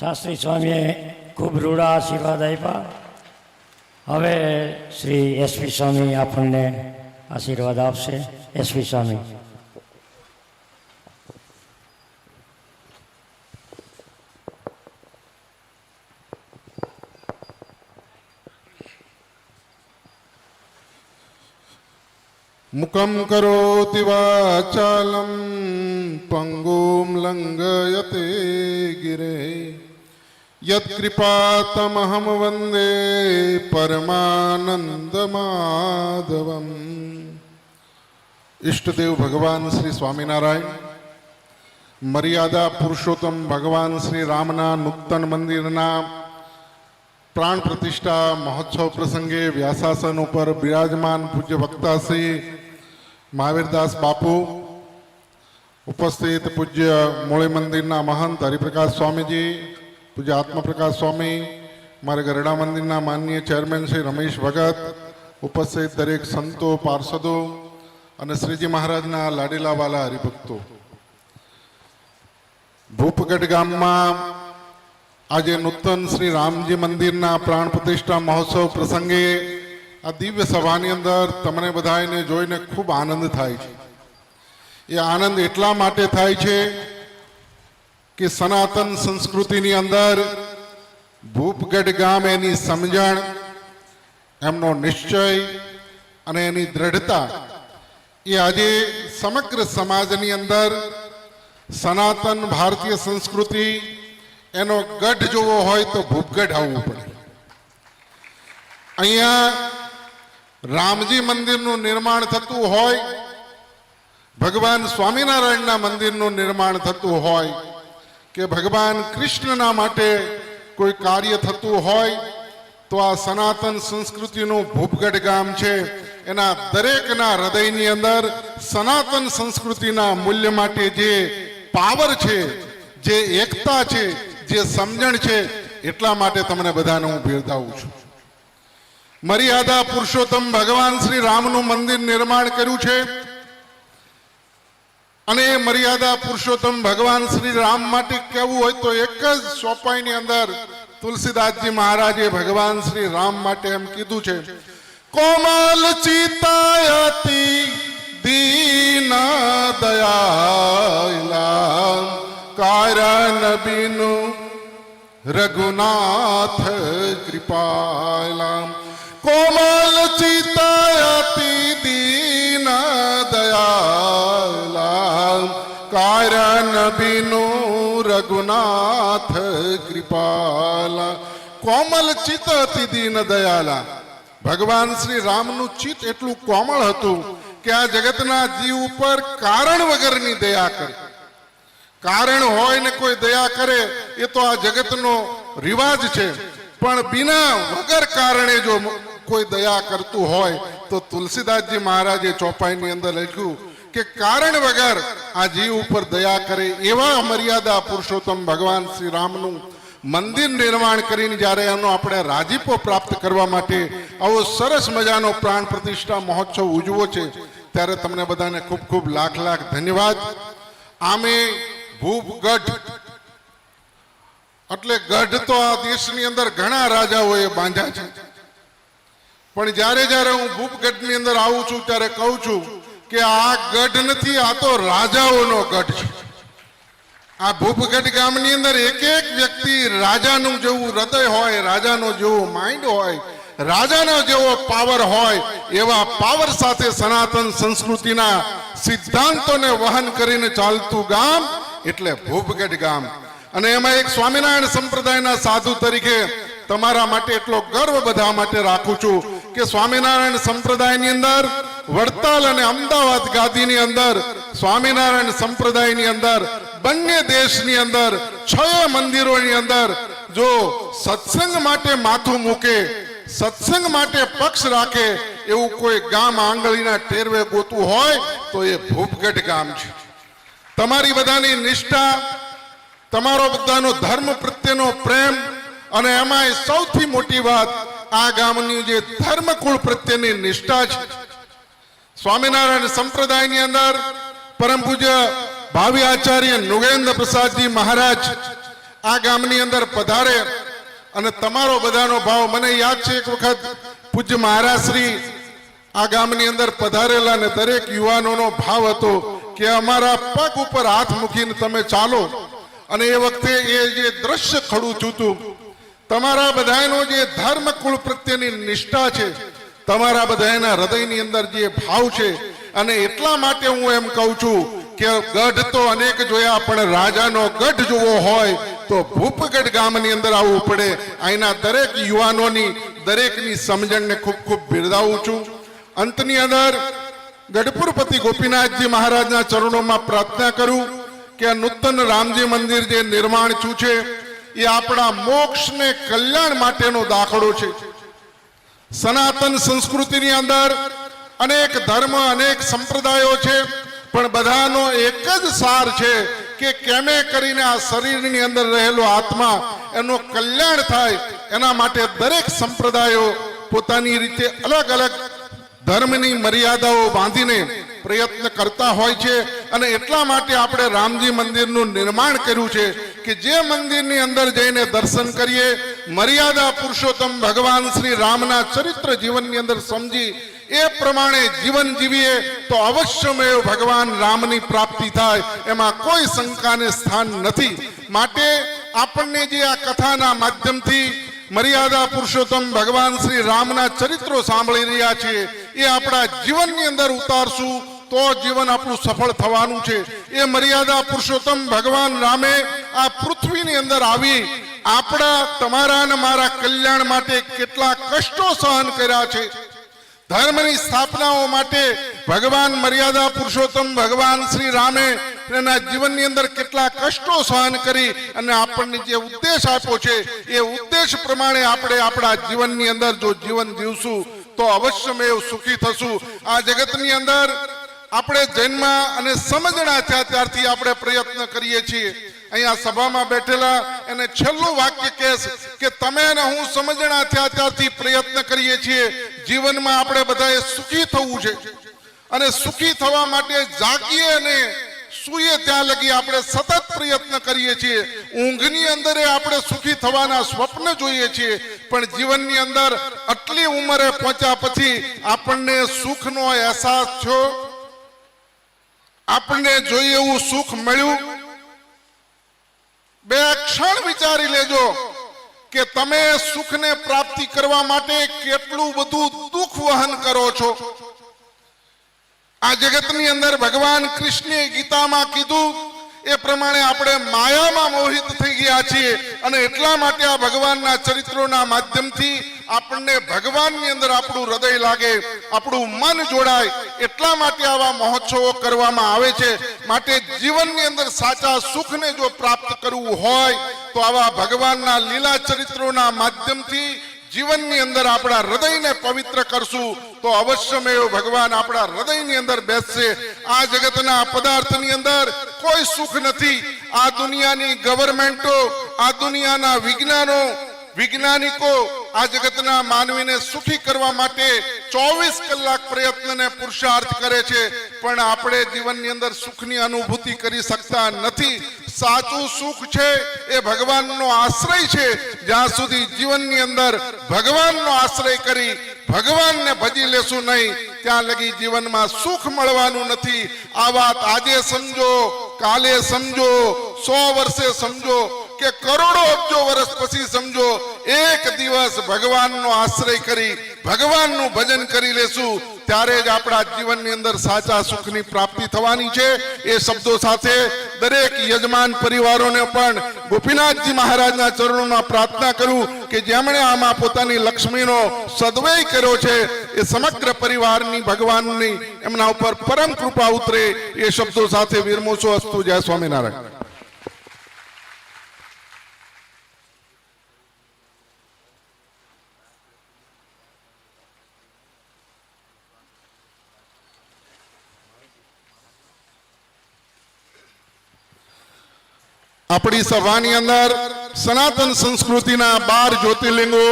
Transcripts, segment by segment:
શાસ્ત્રી સ્વામીએ ખૂબ રૂડા આશીર્વાદ આપ્યા. હવે શ્રી એસપી સ્વામી આપણને આશીર્વાદ આપશે. એસપી સ્વામી. મુકમ કરોતિ વાચાલમ, પંગુમ લંઘયતે ગિરે. યત્કૃપાતમહમ વંદે પરમાનંદ માધવમ ઈષ્ટદેવ ભગવાન શ્રી સ્વામિનારાયણ મર્યાદા પુરુષોત્તમ ભગવાન શ્રી રામના નૂતન મંદિરના પ્રાણ પ્રતિષ્ઠા મહોત્સવ પ્રસંગે વ્યાસાસન ઉપર બિરાજમાન પૂજ્ય વક્તા શ્રી મહાવીરદાસ બાપુ ઉપસ્થિત પૂજ્ય મૂળી મંદિરના મહંત હરિપ્રકાશ સ્વામીજી પૂજ્ય આત્મપ્રકાશ સ્વામી, મારે ગરડા મંદિરના માનનીય ચેરમેન શ્રી રમેશ ભગત, ઉપસ્થિત દરેક સંતો, પાર્ષદો અને શ્રીજી મહારાજના લાડીલાવાલા હરિભક્તો. ભૂપગઢ ગામમાં આજે નૂતન શ્રી રામજી મંદિરના પ્રાણ પ્રતિષ્ઠા મહોત્સવ પ્રસંગે આ દિવ્ય સભાની અંદર તમને બધાને જોઈને ખૂબ આનંદ થાય છે. એ આનંદ એટલા માટે થાય છે કે સનાતન સંસ્કૃતિની અંદર ભૂપગઢ ગામ એની સમજણ, એમનો નિશ્ચય અને એની દ્રઢતા એ આજે સમગ્ર સમાજની અંદર સનાતન ભારતીય સંસ્કૃતિ એનો ગઢ જોવો હોય તો ભૂપગઢ આવવું પડે. અહીંયા રામજી મંદિરનું નિર્માણ થતું હોય, ભગવાન સ્વામિનારાયણના મંદિરનું નિર્માણ થતું હોય કે ભગવાન કૃષ્ણના માટે કોઈ કાર્ય થતું હોય, તો આ સનાતન સંસ્કૃતિનું ભૂપગઢ ગામ છે. એના દરેકના હૃદયની અંદર સનાતન સંસ્કૃતિના મૂલ્ય માટે જે પાવર છે, જે એકતા છે, જે સમજણ છે, એટલા માટે તમને બધાને હું બિરદાવું છું. મર્યાદા પુરુષોત્તમ ભગવાન શ્રી રામનું મંદિર નિર્માણ કર્યું છે. અને એ મર્યાદા પુરુષોત્તમ ભગવાન શ્રી રામ માટે કહેવું હોય તો એક જ ચોપાઈની અંદર તુલસીદાસજી મહારાજે ભગવાન શ્રી રામ માટે એમ કીધું છે, કોમલ ચિતાયતી દીન દયાલા કારણ બિનુ રઘુનાથ કૃપાલા કોમલ ચિતાયતિ બિનુ રઘુનાથ કૃપાલા, કોમલ ચિત હતી દીન દયાલા. ભગવાન શ્રી રામનું ચિત એટલું કોમળ હતું કે આ જગતના જીવ ઉપર કારણ વગરની દયા કરે. કારણ હોય ને કોઈ દયા કરે, એ તો આ જગતનો રિવાજ છે. પણ બિના વગર કારણે જો કોઈ દયા કરતું હોય, તો તુલસીદાસજી મહારાજે ચોપાઈની અંદર લખ્યું કે કારણ વગર આ જીવ ઉપર દયા કરે એવા મર્યાદા પુરુષોત્તમ ભગવાન શ્રી રામનું મંદિર નિર્માણ કરીને જ્યારે એનો આપણે રાજીપો પ્રાપ્ત કરવા માટે આવો સરસ મજાનો પ્રાણ પ્રતિષ્ઠા મહોત્સવ ઉજવો છે, ત્યારે તમને બધાને ખૂબ ખૂબ લાખ લાખ ધન્યવાદ. આમે ભૂપગઢ એટલે ગઢ તો આ દેશની અંદર ઘણા રાજાઓએ બાંધ્યા છે. પણ જ્યારે જ્યારે હું ભૂપગઢની અંદર આવું છું, ત્યારે કહું છું કે આ ગઢ નથી, આ તો રાજાઓનો ગઢ છે. આ ભૂપગઢ ગામની અંદર એક એક વ્યક્તિ રાજાનું જેવું હૃદય હોય, રાજાનો જેવો માઇન્ડ હોય, રાજાનો જેવો પાવર હોય, એવા પાવર સાથે સનાતન સંસ્કૃતિના સિદ્ધાંતોને વહન કરીને ચાલતું ગામ એટલે ભૂપગઢ ગામ. અને એમાં એક સ્વામિનારાયણ સંપ્રદાયના સાધુ તરીકે તમારા માટે એટલો ગર્વ બધા માટે રાખું છું. કે સ્વામિનારાયણ સંપ્રદાયની અંદર, વડતાલ અને અમદાવાદ ગાદીની અંદર, સ્વામિનારાયણ સંપ્રદાયની અંદર, બંને દેશની અંદર, છ મંદિરોની અંદર, જો સત્સંગ માટે માથું મૂકે, સત્સંગ માટે પક્ષ રાખે, એવું કોઈ ગામ આંગળીના ટેરવે ગોતું હોય, તો એ ભૂપગઢ ગામ છે. તમારી બધાની નિષ્ઠા, તમારો બધાનો ધર્મ પ્રત્યેનો પ્રેમ, અને એમાંય સૌથી મોટી વાત આ ગામની જે ધર્મકુળ પ્રત્યેની નિષ્ઠા છે, સ્વામિનારાયણ સંપ્રદાયની અંદર પરમ પૂજ્ય ભાવિ આચાર્ય નુગેન્દ્ર પ્રસાદજી મહારાજ આ ગામની અંદર પધારે અને તમારો બધાનો ભાવ મને યાદ છે, એક વખત પૂજ્ય મહારાજશ્રી આ ગામની અંદર પધારેલા અને દરેક યુવાનોનો ભાવ હતો કે અમારા પગ ઉપર હાથ મૂકીને તમે ચાલો. અને એ વખતે એ જે દ્રશ્ય ખડું ચૂતું તમારા બધાનો જે ધર્મ કુળ પ્રત્યેની નિષ્ઠા છે, તમારા બધાના હૃદયની અંદર જે ભાવ છે, અને એટલા માટે હું એમ કહું છું કે ગઢ તો અનેક જોયા, પણ રાજાનો ગઢ જોવો હોય, તો ભૂપગઢ ગામની અંદર આવવું પડે. અહીંના દરેક યુવાનોની, દરેકની સમજણને ખૂબ ખૂબ બિરદાવું છું. અંતની અંદર ગઢપુરપતિ ગોપીનાથજી મહારાજના ચરણોમાં પ્રાર્થના કરું કે આ નૂતન રામજી મંદિર જે નિર્માણ થયું છે એ આપણા મોક્ષને કલ્યાણ માટેનો દાખલો છે. સનાતન સંસ્કૃતિની અંદર અનેક ધર્મ, અનેક સંપ્રદાયો છે, પણ બધાનો એક જ સાર છે કે કેમે કરીને આ શરીરની અંદર રહેલો આત્મા એનો કલ્યાણ થાય, એના માટે દરેક સંપ્રદાયો પોતાની રીતે અલગ અલગ ધર્મની મર્યાદાઓ બાંધીને પ્રયત્ન કરતા હોય છે અને એટલા માટે આપણે રામજી મંદિરનું નિર્માણ કર્યું છે. કે જે મંદિરની અંદર જઈને દર્શન કરીએ, મર્યાદા પુરુષોત્તમ ભગવાન શ્રી રામના ચરિત્ર જીવનની અંદર સમજી, એ પ્રમાણે જીવન જીવીએ, તો અવશ્યમેવ ભગવાન રામની પ્રાપ્તિ થાય, એમાં કોઈ શંકાને સ્થાન નથી. માટે આપણને જે આ કથાના માધ્યમથી મર્યાદા પુરુષોત્તમ ભગવાન શ્રી રામના ચરિત્રો સાંભળી રહ્યા છીએ, એ આપણા જીવનની અંદર ઉતારશું તો જીવન આપણું સફળ થવાનું છે. એ મર્યાદા પુરુષોત્તમ ભગવાન રામે આ પૃથ્વીની અંદર આવી આપણા તમારા અને મારા કલ્યાણ માટે કેટલા કષ્ટો સહન કર્યા છે. ધર્મની સ્થાપનાઓ માટે ભગવાન મર્યાદા પુરુષોત્તમ ભગવાન શ્રી રામે એના જીવનની અંદર કેટલા કષ્ટો સહન કરી અને આપણને જે ઉદ્દેશ આપ્યો છે, એ ઉદ્દેશ પ્રમાણે આપણે આપણા જીવનની અંદર જો જીવન જીવશું, તો અવશ્યમેવ સુખી થશું. આ જગતની અંદર આપણે જન્મ અને સમજણા થયા ત્યારથી આપણે પ્રયત્ન કરીએ છીએ. અહીંયા સભામાં બેઠેલા એને છેલ્લું વાક્ય કહેશ કે તમે અને હું સમજણા થયા ત્યારથી પ્રયત્ન કરીએ છીએ. જીવનમાં આપણે બધાએ સુખી થવું છે. અને સુખી થવા માટે જાગીએ અને સુઈએ ત્યાં લગી આપણે સતત પ્રયત્ન કરીએ છીએ. ઊંઘની અંદર આપણે સુખી થવાના સ્વપ્ન જોઈએ છીએ. પણ જીવનની અંદર આટલી ઉંમરે પહોંચ્યા પછી આપણને સુખનો અહેસાસ થયો? આપણને જોઈએ એવું સુખ મળ્યું? બે ક્ષણ વિચારી લેજો કે તમે સુખને પ્રાપ્તિ કરવા માટે કેટલું બધું દુઃખ વહન કરો છો. આ જગતની અંદર ભગવાન કૃષ્ણે ગીતામાં કીધું, એ પ્રમાણે આપણે માયામાં મોહિત થઈ ગયા છીએ અને એટલા માટે આ ભગવાનના ચરિત્રોના માધ્યમથી આપણને ભગવાનની અંદર આપણું હૃદય લાગે, આપણું મન જોડાય, એટલા માટે આવા મહોત્સવો કરવામાં આવે છે. માટે જીવનની અંદર સાચા સુખને જો પ્રાપ્ત કરવું હોય, તો આવા ભગવાનના લીલા ચરિત્રોના માધ્યમથી જીવનની અંદર આપણા હૃદયને પવિત્ર કરશું. તો અવશ્યમેવ ભગવાન આપણા હૃદયની અંદર બેસશે. આ જગતના પદાર્થની અંદર કોઈ સુખ નથી. આ દુનિયાની ગવર્મેન્ટો, આ દુનિયાના વિજ્ઞાનો, વૈજ્ઞાનિકો આ જગતના માનવીને સુખી કરવા માટે ચોવીસ કલાક પ્રયત્નને પુરુષાર્થ કરે છે. પણ આપણે જીવનની અંદર સુખની અનુભૂતિ કરી શકતા નથી. સાચું સુખ છે એ ભગવાનનો આશ્રય છે. જ્યાં સુધી જીવનની અંદર ભગવાનનો આશ્રય કરી ભગવાનને ભજી લેશું નહીં, ત્યાં લગી જીવનમાં સુખ મળવાનું નથી. આ વાત આજે સમજો, કાલે સમજો, સો વર્ષે સમજો. કે કરોડો અબજો વર્ષ પછી સમજો, એક દિવસ ભગવાનનો આશ્રય કરી, ભગવાનનું ભજન કરી લેશું, ત્યારે જ આપણા જીવનની અંદર સાચા સુખની પ્રાપ્તિ થવાની છે. એ શબ્દો સાથે દરેક યજમાન પરિવારોને પણ ગોપીનાથજી મહારાજના ચરણોમાં પ્રાર્થના કરું કે જેમણે આમાં પોતાની લક્ષ્મીનો સદવય કર્યો છે, એ સમગ્ર પરિવારની ભગવાનની એમના ઉપર પરમ કૃપા ઉતરે, એ શબ્દો સાથે વિરમોસો અસ્તુ જય સ્વામિનારાયણ. આપણી સભાની અંદર સનાતન સંસ્કૃતિના બાર જ્યોતિર્લિંગો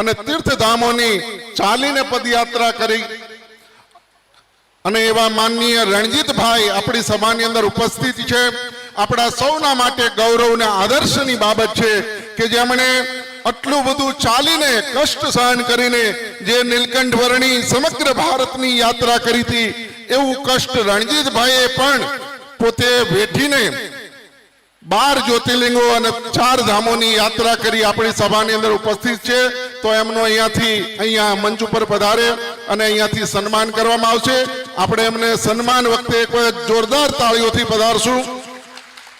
અને તીર્થધામોની ચાલીને પદયાત્રા કરી. અને એવા માનનીય રણજીતભાઈ આપણી સભાની અંદર ઉપસ્થિત છે. આપણા સૌના માટે ગૌરવ અને આદર્શની બાબત છે કે જેમણે આટલું બધું ચાલીને કષ્ટ સહન કરીને જે નીલકંઠ વર્ણી સમગ્ર ભારતની યાત્રા કરી હતી, એવું કષ્ટ રણજીતભાઈએ પણ પોતે વેઠીને બાર જ્યોતિર્લિંગો અને ચાર ધામોની યાત્રા કરી આપણી સભાની અંદર ઉપસ્થિત છે. તો એમનો અહીંયાથી અહીંયા મંચ ઉપર પધારે અને અહીંયાથી સન્માન કરવામાં આવશે. આપણે એમને સન્માન વખતે એક જોરદાર તાળીઓથી પધારશું.